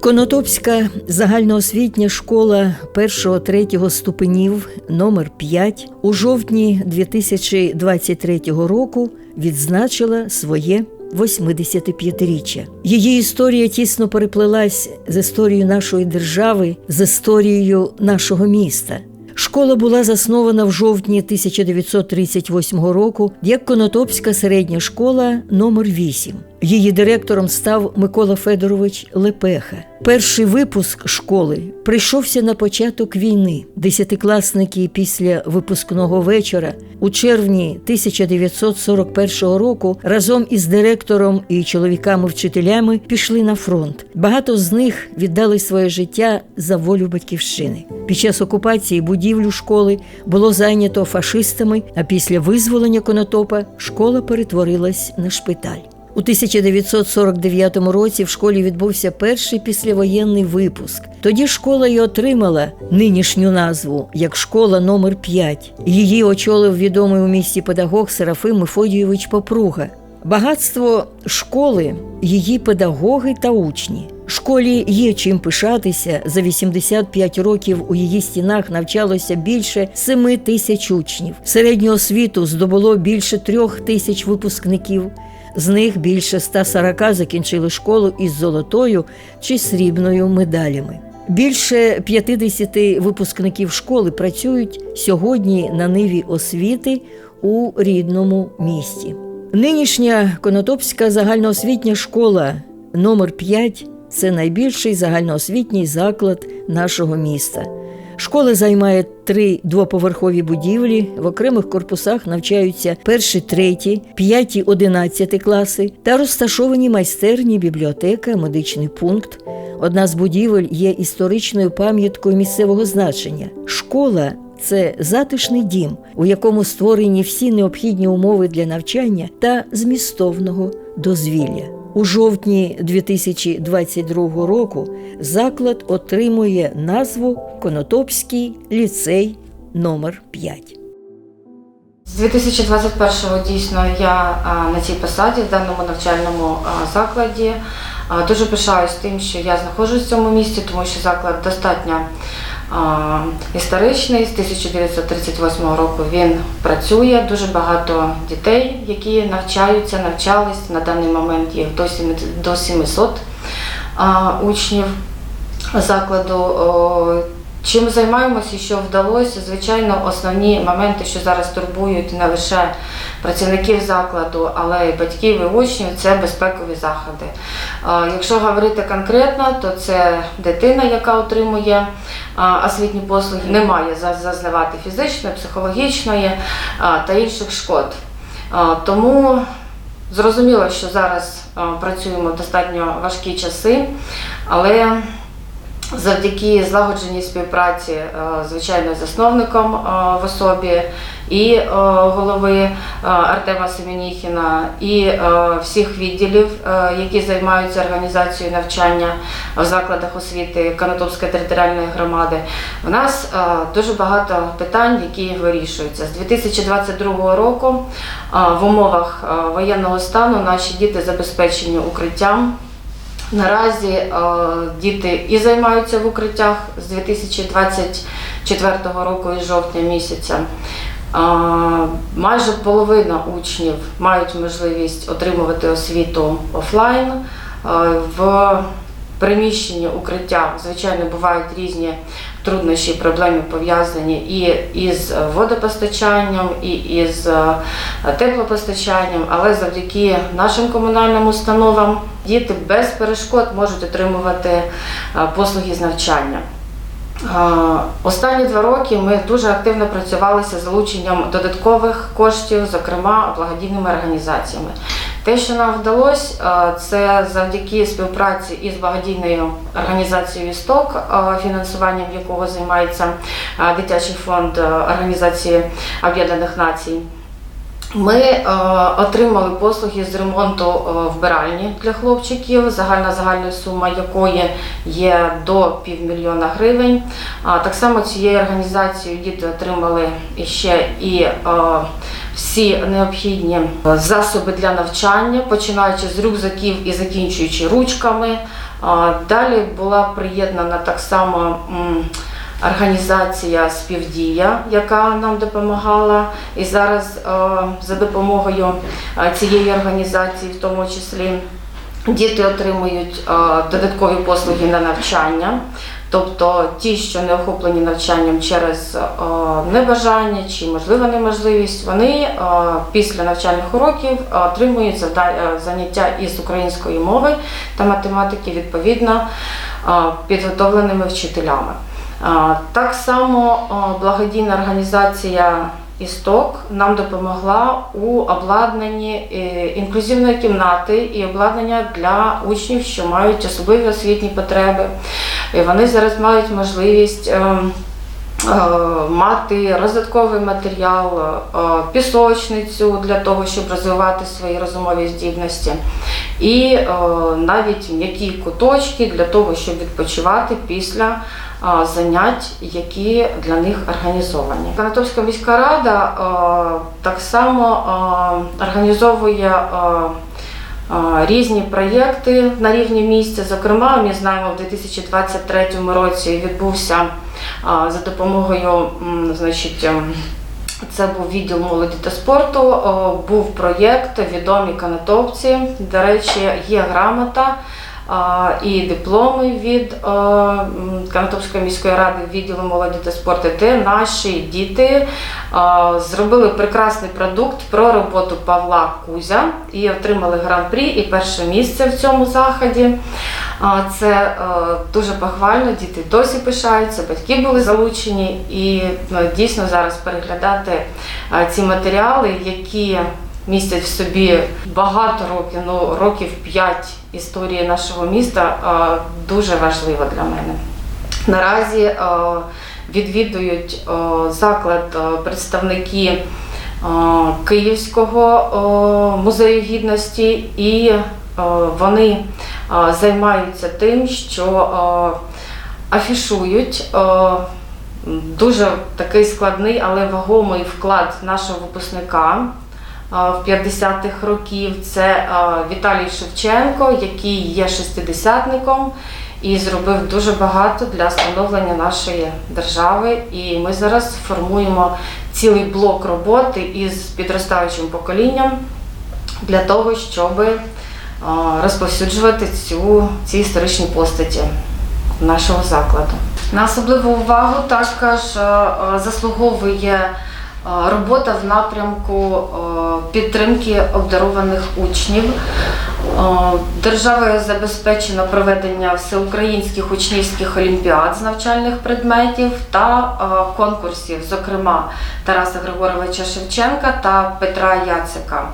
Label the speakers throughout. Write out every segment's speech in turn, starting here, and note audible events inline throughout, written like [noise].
Speaker 1: Конотопська загальноосвітня школа 1-3 ступенів номер 5 у жовтні 2023 року відзначила своє 85-річчя. Її історія тісно переплелась з історією нашої держави, з історією нашого міста. Школа була заснована в жовтні 1938 року як Конотопська середня школа номер 8 Її директором став Микола Федорович Лепеха. Перший випуск школи прийшовся на початок війни. Десятикласники після випускного вечора у червні 1941 року разом із директором і чоловіками-вчителями пішли на фронт. Багато з них віддали своє життя за волю батьківщини. Під час окупації будівлю школи було зайнято фашистами. А після визволення Конотопа школа перетворилась на шпиталь. У 1949 році в школі відбувся перший післявоєнний випуск. Тоді школа й отримала нинішню назву як школа номер 5 Її очолив відомий у місті педагог Серафим Мефодійович Попруга. Багатство школи, її педагоги та учні. Школі є чим пишатися. За 85 років у її стінах навчалося більше 7 тисяч учнів. Середню освіту здобуло більше трьох тисяч випускників. З них більше 140 закінчили школу із золотою чи срібною медалями. Більше 50 випускників школи працюють сьогодні на ниві освіти у рідному місті. Нинішня Конотопська загальноосвітня школа номер 5 це найбільший загальноосвітній заклад нашого міста. Школа займає три двоповерхові будівлі. В окремих корпусах навчаються перші, треті, п'яті, одинадцяти класи та розташовані майстерні, бібліотека, медичний пункт. Одна з будівель є історичною пам'яткою місцевого значення. Школа це затишний дім, у якому створені всі необхідні умови для навчання та змістовного дозвілля. У жовтні 2022 року заклад отримує назву Конотопський ліцей номер 5
Speaker 2: З 2021-го дійсно я на цій посаді в даному навчальному закладі. Дуже пишаюсь тим, що я знаходжусь в цьому місті, тому що заклад достатньо історичний. З 1938 року він працює. Дуже багато дітей, які навчаються, навчались. На даний момент їх до 700 до 700 учнів закладу. Чим займаємося що вдалося? Звичайно, основні моменти, що зараз турбують не лише працівників закладу, але й батьків і учнів це безпекові заходи. Якщо говорити конкретно, то це дитина, яка отримує освітні послуги, не має зазнавати фізичної, психологічної та інших шкод. Тому зрозуміло, що зараз працюємо в достатньо важкі часи, але Завдяки злагодженій співпраці, е, звичайно, засновником е, в особі і е, голови Артема Семеніхіна, і всіх відділів, які займаються організацією навчання в закладах освіти Канатовської територіальної громади, в нас дуже багато питань, які вирішуються. З 2022 року в умовах воєнного стану наші діти забезпечені укриттям. Наразі е, діти і займаються в укриттях з 2024 року і жовтня місяця. Е, майже половина учнів мають можливість отримувати освіту офлайн. Е, в приміщенні укриття, звичайно, бувають різні труднощі, проблеми пов'язані і із водопостачанням, і із е, теплопостачанням, але завдяки нашим комунальним установам діти без перешкод можуть отримувати е, послуги з навчання. Е, Останні два роки ми дуже активно працювали з залученням додаткових коштів, зокрема благодійними організаціями. Те, що нам вдалося, е, це завдяки співпраці із благодійною організацією «Істок», е, фінансуванням якого займається е, дитячий фонд Організації Об'єднаних Націй. Ми е, отримали послуги з ремонту е, вбиральні для хлопчиків, загальна загальна сума якої є до півмільйона гривень. А так само цією організацією діти отримали ще і е, всі необхідні засоби для навчання, починаючи з рюкзаків і закінчуючи ручками, А, Далі була приєднана так само м, організація Співдія, яка нам допомагала. І зараз е, за допомогою е, цієї організації, в тому числі, діти отримують е, додаткові послуги на навчання. Тобто ті, що не охоплені навчанням через небажання чи можливо неможливість, вони після навчальних уроків отримують заняття із української мови та математики відповідно підготовленими вчителями. Так само благодійна організація Істок нам допомогла у обладнанні е, інклюзивної кімнати і обладнання для учнів, що мають особливі освітні потреби. І вони зараз мають можливість ем, е, мати розвитковий матеріал, е, пісочницю для того, щоб розвивати свої розумові здібності, і навіть м'які куточки для того, щоб відпочивати після занять, які для них організовані. Канатопська міська рада так само організовує. різні проєкти на рівні місця. Зокрема, ми знаємо, в 2023 році відбувся за допомогою, значить. ем, Це був відділ молоді та спорту. Був проєкт Відомі канатовці. До речі, є грамота і дипломи від е, Канатопської міської ради відділу молоді та спорту, де наші діти зробили прекрасний продукт про роботу Павла Кузя і отримали гран-прі і перше місце в цьому заході. Це е, дуже похвально, діти досі пишаються, батьки були залучені і ну, дійсно зараз переглядати е, ці матеріали, які містять в собі багато років, ну років 5 історії нашого міста, дуже важливо для мене. Наразі відвідують заклад представники Київського музею гідності, і вони займаються тим, що афішують дуже такий складний, але вагомий вклад нашого випускника. В 50-х років це Віталій Шевченко, який є шестидесятником і зробив дуже багато для становлення нашої держави. І ми зараз формуємо цілий блок роботи із підростаючим поколінням для того, щоб розповсюджувати цю, ці історичні постаті нашого закладу. На особливу увагу також заслуговує робота в напрямку е, підтримки обдарованих учнів. Е, Державою забезпечено проведення всеукраїнських учнівських олімпіад з навчальних предметів та е, конкурсів, зокрема Тараса Григоровича Шевченка та Петра Яцика.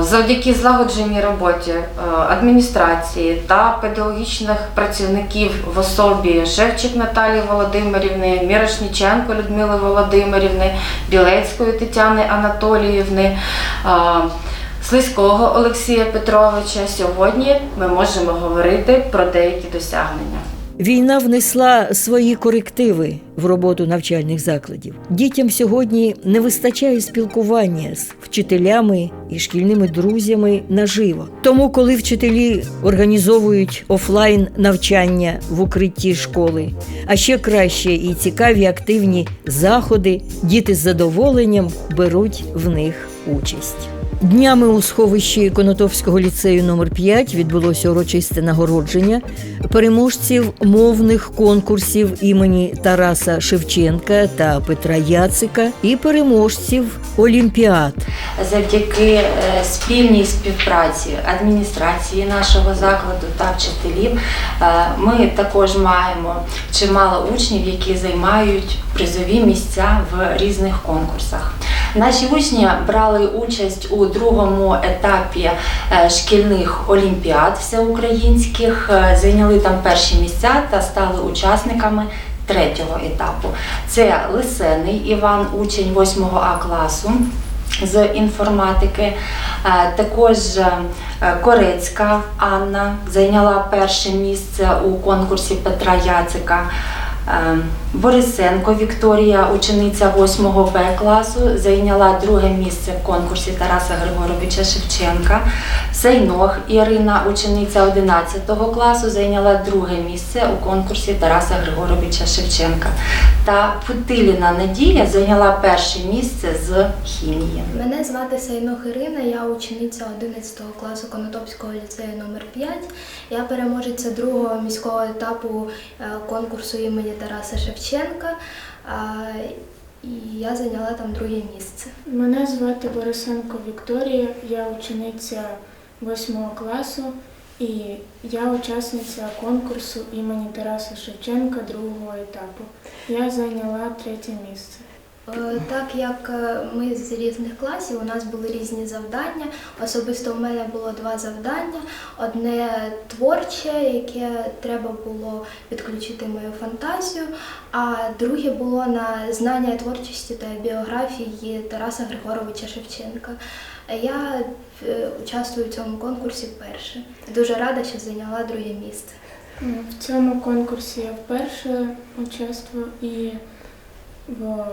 Speaker 2: Завдяки злагодженій роботі е, адміністрації та педагогічних працівників в особі Шевчик Наталії Володимирівни, Мірошніченко Людмили Володимирівни, Білецької Тетяни Анатоліївни, е, Слизького Олексія Петровича, сьогодні ми можемо говорити про деякі досягнення.
Speaker 1: Війна внесла свої корективи в роботу навчальних закладів. Дітям сьогодні не вистачає спілкування з вчителями і шкільними друзями наживо. Тому, коли вчителі організовують офлайн навчання в укритті школи, а ще краще і цікаві активні заходи, діти з задоволенням беруть в них участь. Днями у сховищі Конотопського ліцею номер 5 відбулося урочисте нагородження переможців мовних конкурсів імені Тараса Шевченка та Петра Яцика і переможців Олімпіад.
Speaker 3: завдяки е, спільній співпраці адміністрації нашого закладу та вчителів е, ми також маємо чимало учнів, які займають призові місця в різних конкурсах. Наші учні брали участь у другому етапі е, шкільних олімпіад всеукраїнських, е, зайняли там перші місця та стали учасниками третього етапу. Це Лисений Іван, учень 8 А класу з інформатики. Е, Також Корецька Анна зайняла перше місце у конкурсі Петра Яцика. Е, Борисенко Вікторія, учениця 8 Б класу, зайняла друге місце в конкурсі Тараса Григоровича Шевченка. Сейнох Ірина, учениця 11 класу, зайняла друге місце у конкурсі Тараса Григоровича Шевченка. Та Путиліна Надія зайняла перше місце з хімії.
Speaker 4: Мене звати Сайнох Ірина, я учениця 11 класу Конотопського ліцею номер 5 Я переможеця другого міського етапу е, конкурсу імені Тараса Шевченка. І я зайняла там друге місце.
Speaker 5: Мене звати Борисенко Вікторія, я учениця 8 класу і я учасниця конкурсу імені Тараса Шевченка другого етапу. Я зайняла третє місце.
Speaker 4: Е, Так як е, ми з різних класів, у нас були різні завдання. Особисто у мене було два завдання: одне творче, яке треба було підключити мою фантазію, а друге було на знання творчості та біографії Тараса Григоровича Шевченка. Я е, участвую в цьому конкурсі вперше. Дуже рада, що зайняла друге місце.
Speaker 5: В цьому конкурсі я вперше участвую і в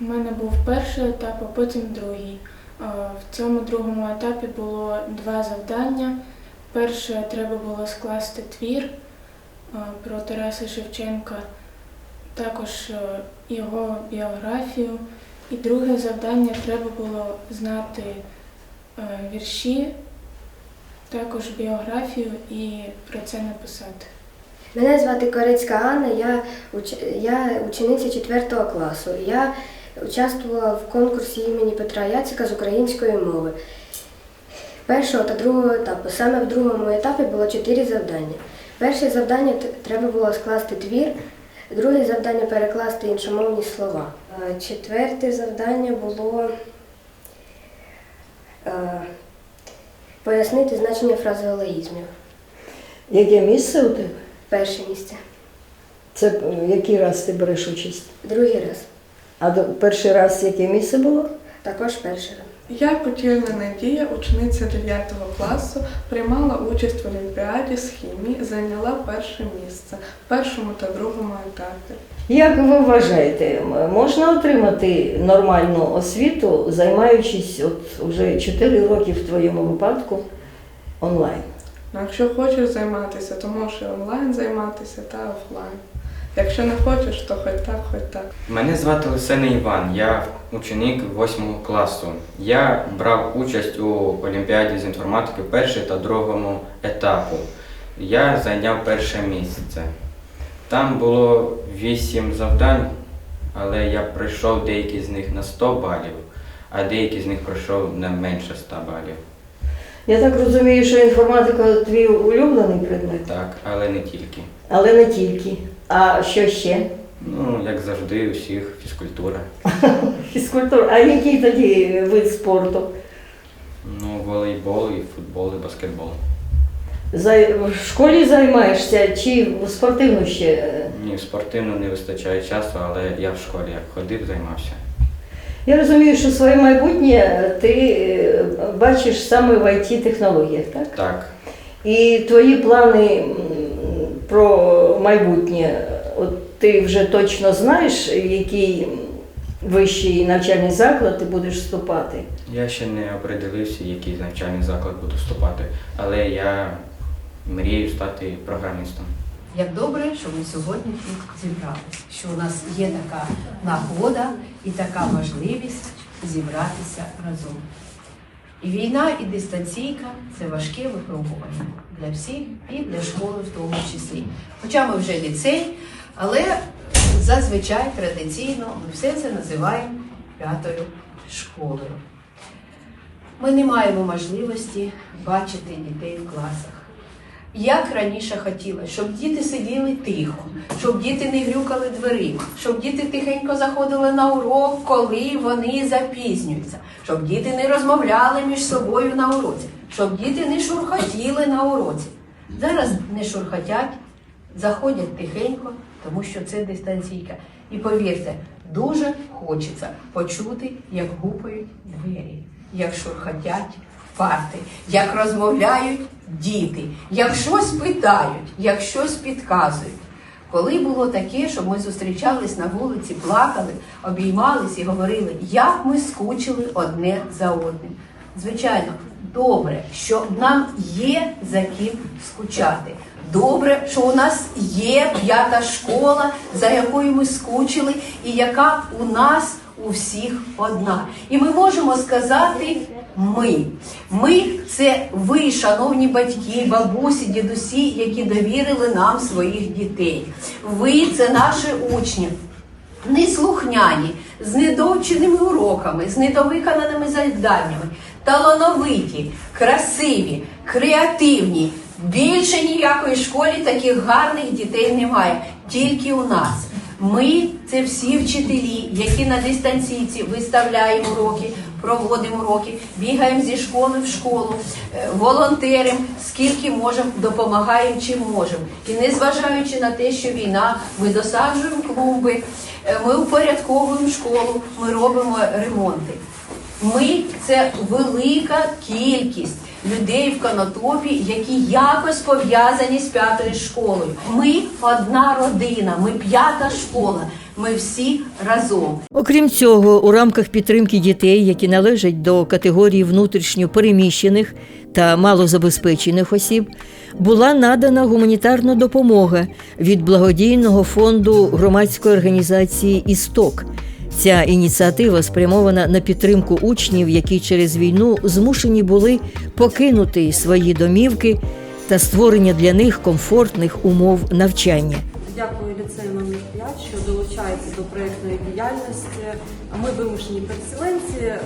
Speaker 5: у мене був перший етап, а потім другий. В цьому другому етапі було два завдання. Перше треба було скласти твір про Тараса Шевченка, також е, його біографію. І друге завдання треба було знати е, вірші, також біографію і про це написати.
Speaker 6: Мене звати Корецька Анна, я, я учениця 4 класу. Я участвувала в конкурсі імені Петра Яцика з української мови першого та другого етапу. Саме в другому етапі було чотири завдання. Перше завдання треба було скласти твір, друге завдання перекласти іншомовні слова. Е, Четверте завдання було е, пояснити значення фразеологізмів.
Speaker 1: Яке місце у тебе?
Speaker 6: Перше місце,
Speaker 1: Це е, який раз ти береш участь?
Speaker 6: другий раз,
Speaker 1: А перший раз яке місце було?
Speaker 6: також перший раз.
Speaker 7: Я Потільна Надія, учениця 9 класу, приймала участь в Олімпіаді з хімії, зайняла перше місце в першому та другому етапі.
Speaker 1: Як ви вважаєте, можна отримати нормальну освіту, займаючись от уже 4 роки в твоєму випадку онлайн?
Speaker 7: Ну, якщо хочеш займатися, то можеш і онлайн займатися та офлайн. Якщо не хочеш, то хоч так, хоч так.
Speaker 8: Мене звати Лисений Іван, я ученик 8 класу. Я брав участь у Олімпіаді з інформатики перший та другому етапу. Я зайняв перше місце. Там було 8 завдань, але я пройшов деякі з них на 100 балів, а деякі з них пройшов на менше 100 балів.
Speaker 1: Я так розумію, що інформатика твій улюблений предмет,
Speaker 8: Так, але не тільки.
Speaker 1: але не тільки. А що ще?
Speaker 8: Ну, як завжди, у всіх фізкультура. [laughs]
Speaker 1: Фізкультура. А який тоді вид спорту?
Speaker 8: Ну, волейбол, і футбол, і баскетбол.
Speaker 1: За- В школі займаєшся чи в спортивну ще?
Speaker 8: Ні, спортивно не вистачає часу, але я в школі як ходив, займався.
Speaker 1: Я розумію, що своє майбутнє ти е, бачиш саме в it технологіях так?
Speaker 8: Так,
Speaker 1: І твої плани про майбутнє, от ти вже точно знаєш, який вищий навчальний заклад ти будеш вступати.
Speaker 8: я ще не определився, який навчальний заклад буду вступати, але я мрію стати програмістом.
Speaker 9: Як добре, що ми сьогодні тут зібралися, що у нас є така нагода і така можливість зібратися разом. І війна, і дистанційка це важке випробування для всіх і для школи в тому числі. Хоча ми вже ліцей, але зазвичай традиційно ми все це називаємо п'ятою школою. Ми не маємо можливості бачити дітей в класах. Як раніше хотіла, щоб діти сиділи тихо, щоб діти не грюкали дверима, щоб діти тихенько заходили на урок, коли вони запізнюються, щоб діти не розмовляли між собою на уроці, щоб діти не шурхотіли на уроці. Зараз не шурхотять, заходять тихенько, тому що це дистанційка. І повірте, дуже хочеться почути, як гупають двері, як шурхотять парти, як розмовляють діти, як щось питають, як щось підказують. Коли було таке, що ми зустрічались на вулиці, плакали, обіймались і говорили, як ми скучили одне за одним. Звичайно, добре, що нам є за ким скучати. Добре, що у нас є п'ята школа, за якою ми скучили, і яка у нас у всіх одна. І ми можемо сказати ми. Ми це ви, шановні батьки, бабусі, дідусі, які довірили нам своїх дітей. Ви це наші учні. Неслухняні, з недовченими уроками, з недовиконаними завданнями, талановиті, красиві, креативні. Більше ніякої школі таких гарних дітей немає, тільки у нас. Ми це всі вчителі, які на дистанційці виставляємо уроки, проводимо уроки, бігаємо зі школи в школу, е, волонтеримо, скільки можемо, допомагаємо чим можемо. І незважаючи на те, що війна, ми досаджуємо клумби, е, ми упорядковуємо школу, ми робимо ремонти. Ми це велика кількість людей в Конотопі, які якось пов'язані з п'ятою школою. Ми одна родина, ми п'ята школа. Ми всі разом.
Speaker 1: Окрім цього, у рамках підтримки дітей, які належать до категорії внутрішньо переміщених та малозабезпечених осіб, була надана гуманітарна допомога від благодійного фонду громадської організації Істок. Ця ініціатива спрямована на підтримку учнів, які через війну змушені були покинути свої домівки та створення для них комфортних умов навчання.
Speaker 10: Дякую ліцею номер 5, що долучається до проєктної діяльності. Ми вимушені переселенці, е,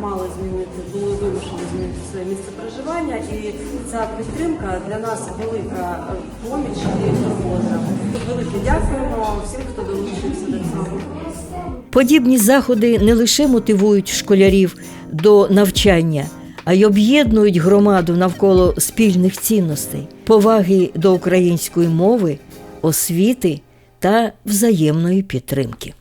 Speaker 10: мали змінити, були вимушені змінити своє місце проживання, і ця підтримка для нас велика е, поміч і турбота. Велике дякуємо всім, хто долучився до цього.
Speaker 1: Подібні заходи не лише мотивують школярів до навчання, а й об'єднують громаду навколо спільних цінностей, поваги до української мови, освіти та взаємної підтримки.